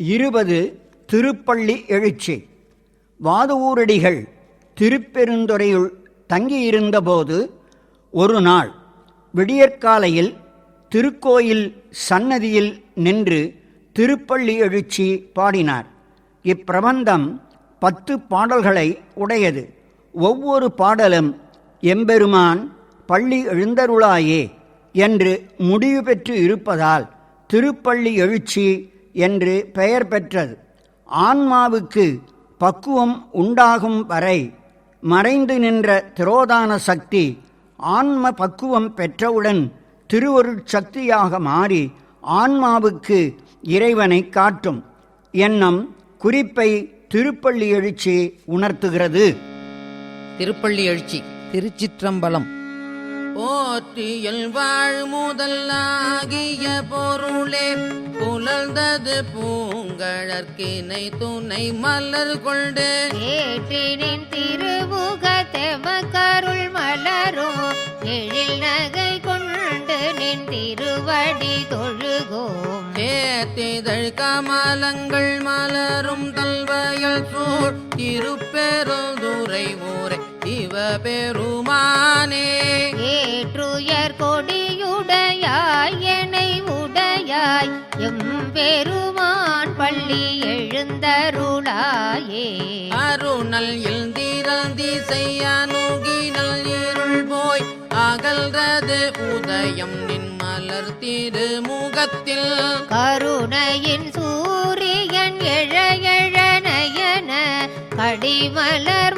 இருபது திருப்பள்ளி எழுச்சி. வாதவூரடிகள் திருப்பெருந்துறையுள் தங்கியிருந்தபோது ஒரு நாள் விடியற்காலையில் திருக்கோயில் சன்னதியில் நின்று திருப்பள்ளி எழுச்சி பாடினார். இப்பிரபந்தம் பத்து பாடல்களை உடையது. ஒவ்வொரு பாடலும் எம்பெருமான் பள்ளி எழுந்தருளாயே என்று முடிவு பெற்று இருப்பதால் திருப்பள்ளி எழுச்சி என்று பெயர் பெற்றது. ஆன்மாவுக்கு பக்குவம் உண்டாகும் வரை மறைந்து நின்ற திரோதான சக்தி ஆன்ம பக்குவம் பெற்றவுடன் திருவருட்சக்தியாக மாறி ஆன்மாவுக்கு இறைவனை காட்டும் எண்ணம் குறிப்பை திருப்பள்ளி எழுச்சி உணர்த்துகிறது. திருப்பள்ளி எழுச்சி திருச்சிற்றம்பலம். போற்றியல் வாழ் முதலாகிய பொருளே புலர்ந்தது பூங்கழற்கினை துணை மலர் கொண்டு. ஏற்றினின் திருமுகத்தெமக்கருள் மலரும் எழில் நகை கொண்டு நின் திருவடி தொழுகோம். சேத்திதழ் கமலங்கள் மலரும் தல்வயல் சூழ் திருப்பெருந்துரை ஊரை சிவ பெருமானே ஏற்றுயர் கொடியுடையாய் எனை உடையாய் எம்பெருமான் பள்ளி எழுந்தருளாயே. அருணல் இல்திரல் திசை அணுகினல் இருள் போய் அகல்றது உதயம் நின் மலர் திருமுகத்தில். கருணையின் சூரியன் எழ எழ நயன கடிமலர்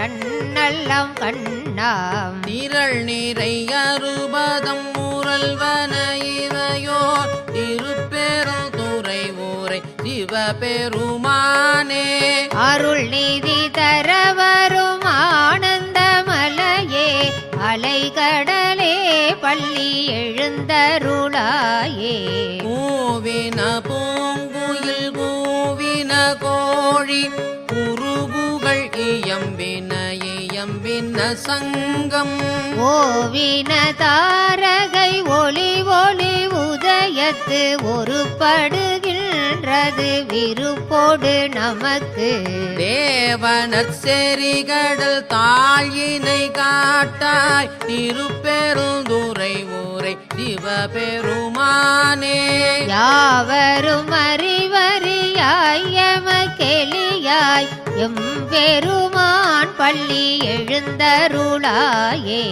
மலரமற்றன்னல்லம் கண்ணாம். திரள் நிறை அறுபதம் முரல்வன இவையோர் திருப்பெரும் துறை ஊரை சிவபெருமானே. அருள் நீதி தர இயம்பின சங்கம். ஓவின தாரகை ஒளி ஒளி உதயத்து ஒரு படுகின்றது விருப்போடு நமக்கு தேவனர் செறிகடல் தாழினை காட்டாய். திருப்பெருந்துரை ஊரை சிவபெருமானே யாவரும் அறிவறியாய் எமக்கெளியாய் எம்பெருமான் பள்ளி எழுந்தருளாயே.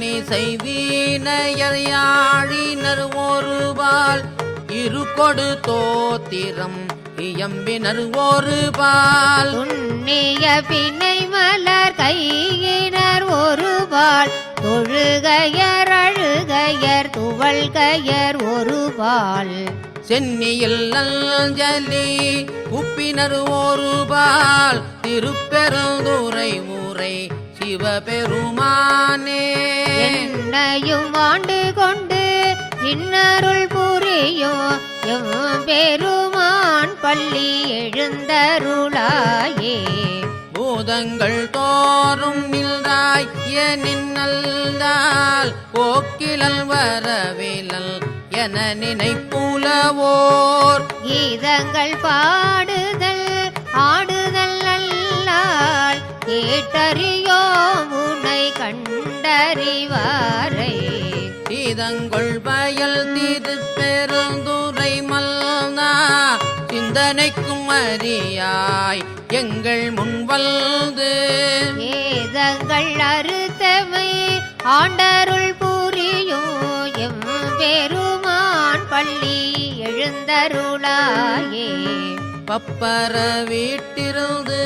நிசை வீணையர் யாழினர் ஒருபால் இருகொடு தோத்திரம் இயம்பினர் ஒருபால். புண்ணிய பிணை மலர் கையினர் ஒருபால் தொழுகையர் அழுகையர் துவள்கையர் ஒருபால். சென்னியில் அஞ்சலி உப்பினர் ஒருபால் திருப்பெருந்துரை ஊரை சிவபெருமானே. என்னையும் ஆண்டு கொண்டு இன்னருள் புரியும் எம்பெருமான் பள்ளி எழுந்தருளாயே. பூதங்கள் தோறும் நின்றாய் எனின் நல்தால் போக்கிலல் வரவிலல் என நினைப்புலவோர். கீதங்கள் பாடுதல் ஆடுதல் அல்லால் கேட்டறியோம் உன்னை கண்டறிவாரை. சீதங்கள் பயல் திருப்பெருந்துரை மல்னா சிந்தனைக்கும் அறியாய் எங்கள் முன் வந்து வேதங்கள் அறுத்தவை ஆண்டருள் எழுந்தருளாயே பப்பர வீட்டிருந்து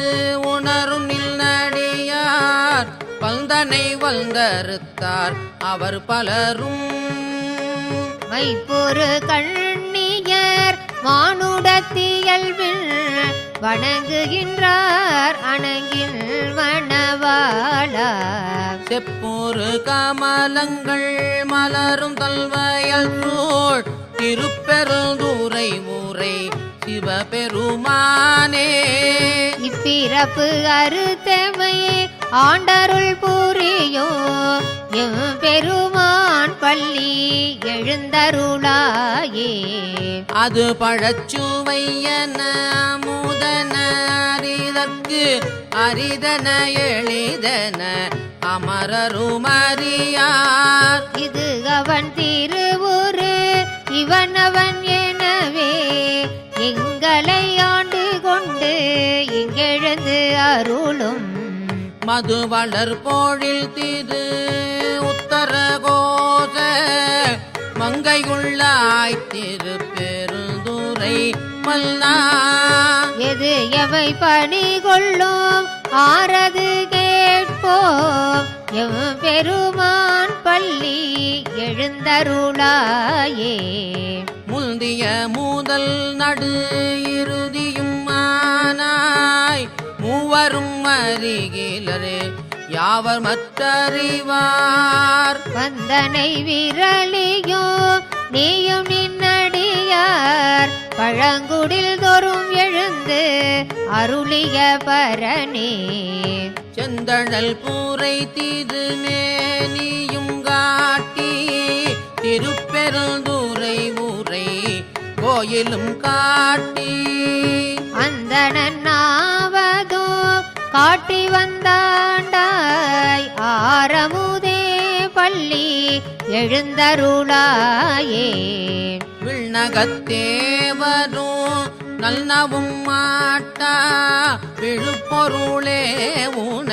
உணரும் நில்நடியார் பந்தனை வந்தறுத்தார். அவர் பலரும் மைப்பொரு கண்ணியர் மானுடத்தியல்பில் வணங்குகின்றார். அணங்கில் மணவாளா செப்பொரு கமலங்கள் மலரும் தல்வயல் திருப்பெருந்துரை ஊரை சிவபெருமானே. இப்பிறப்பு அறுத்தமை ஆண்டருள் புரியும் எம் பெருமான் பள்ளி எழுந்தருளாயே. அது பழச்சுவையன முதன அரிதற்கு அரிதன எளிதன அமரரும் அறியார் இது அவன் திருவுரு இவன் அவன் எனவே எங்களை ஆண்டு கொண்டு இங்கெழுந்து அருளும். மது வளர்போழில் திரு உத்தரகோச மங்கையுள்ளாய் திரு பெருந்துரை மல்லா எது எவை பணி கொள்ளும் ஆறது கேட்போம். எம் பெருமான் பள்ளி எழுந்தருளாயே. முந்திய முதல் நடு இறுதியும் ஆனாய். மூவரும் அருகிலரே யாவர் மற்றறிவார்? வந்தனை விரலியோ நீயும் நின்னடியார் பழங்குடில் தோறும் எழுந்து அருளிய பரணே செந்தழல் பூரை திருமேனியும் காட்டி திருப்பெருந்துரை ஊரை கோயிலும் காட்டி. அந்தனாவதோ காட்டி வந்தாண்டாய் ஆரமுதே பள்ளி எழுந்தருளாயே விண்ணகத்தேவரும் நல்லவும் மாட்டா விழுப்பொருளே உன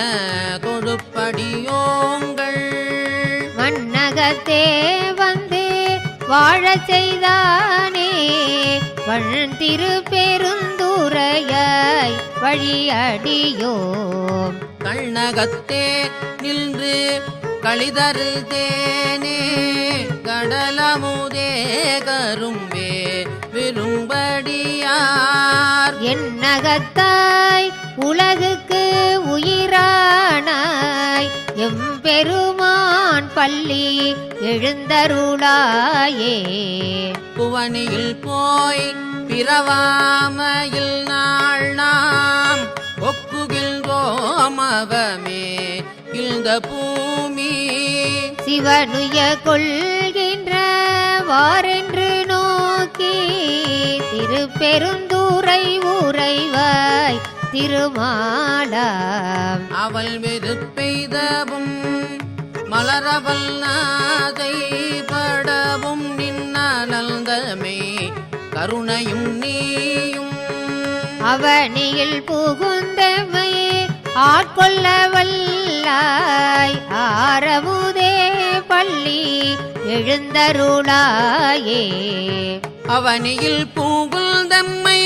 தொழுப்படியோங்கள். மண்ணகத்தே வந்து வாழச் செய்தானே வண் திருப்பெருந்துரையாய் வழியடியோம். கண்ணகத்தே நின்று களிதரு தேனே கடலமுதே கரும்பே என்னகத்தாய் உலகுக்கு உயிரானாய். எம்பெருமான் பள்ளி எழுந்தருளாயே. புவனியில் போய் பிறவாமையில் நாள் நாம் ஒக்குகின்றோமவமே இந்த பூமி. சிவனுய கொள்கின்ற நோக்கி திருப்பெருந்துரை உறைவாய் திருமாலாம் அவள் வெறுப்பெய்தவும் மலரவல் நாதை படவும் நின்னலந்தமே கருணையும் நீயும். அவனியில் புகுந்தமை ஆட்கொள்ள வல்லாய் ஆரமுதே பள்ளி எழுந்தருளாயே. அவனியில் பூகுந்தம்மை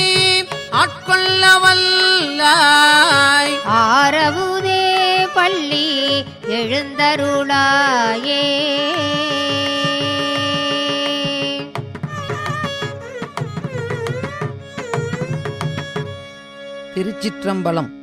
ஆட்கொள்ள வல்லாய் ஆரமுதே பள்ளி எழுந்தருளாயே. திருச்சிற்றம்பலம்.